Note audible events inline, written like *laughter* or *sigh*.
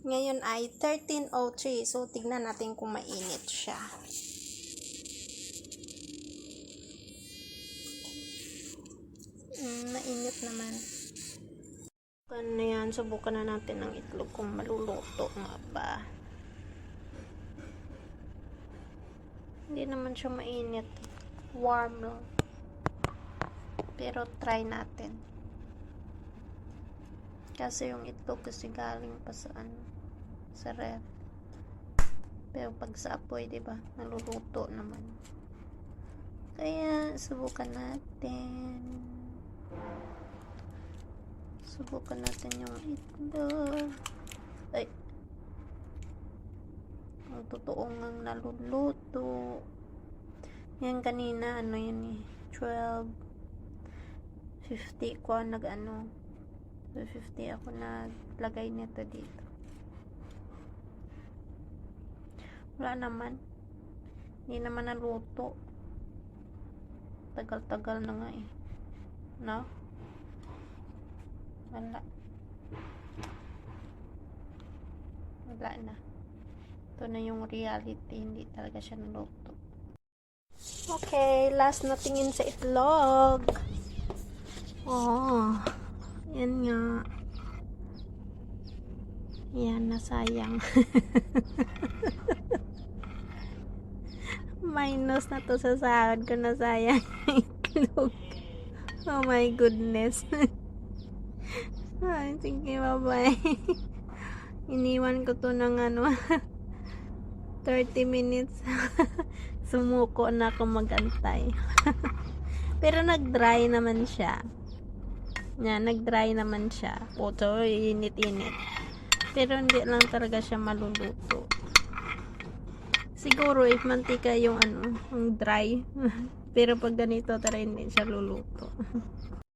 Ngayon ay 13.03. So, tignan natin kung mainit siya. Mm, mainit naman. Subukan na yan. Subukan na natin ang itlog kung maluluto nga ba. Hindi naman siya mainit. Warm lang. Pero try natin. Kasi yung itlog kasi galing pa sa ano, sa ref. Pero pag sa apoy, 'di ba? Naluluto naman. Kaya subukan natin. Subukan natin yung itlog. Ay. Ang totoong ang naluluto. Yan kanina, ano yan eh. 12. 50 ko nag ano. 250 ako naglagay nito dito. Wala naman. Hindi naman naluto. Tagal-tagal na nga eh. No? Wala. Wala na. Ito na yung reality. Hindi talaga siya naluto. Okay, last na tingin sa itlog. Oh. Yan nga. Yan, nasayang. *laughs* Minus na to sa sahod ko nasayang. *laughs* Oh my goodness. *laughs* Ay, sige, bye-bye. Iniwan ko to ng ano, 30 minutes. Sumuko na ako magantay. Pero nag-dry naman siya. Yan, nag-dry naman siya. Puto, init-init. Pero hindi lang talaga siya maluluto. Siguro if mantika yung ano, yung dry. *laughs* Pero pag ganito, tara hindi siya luluto. *laughs*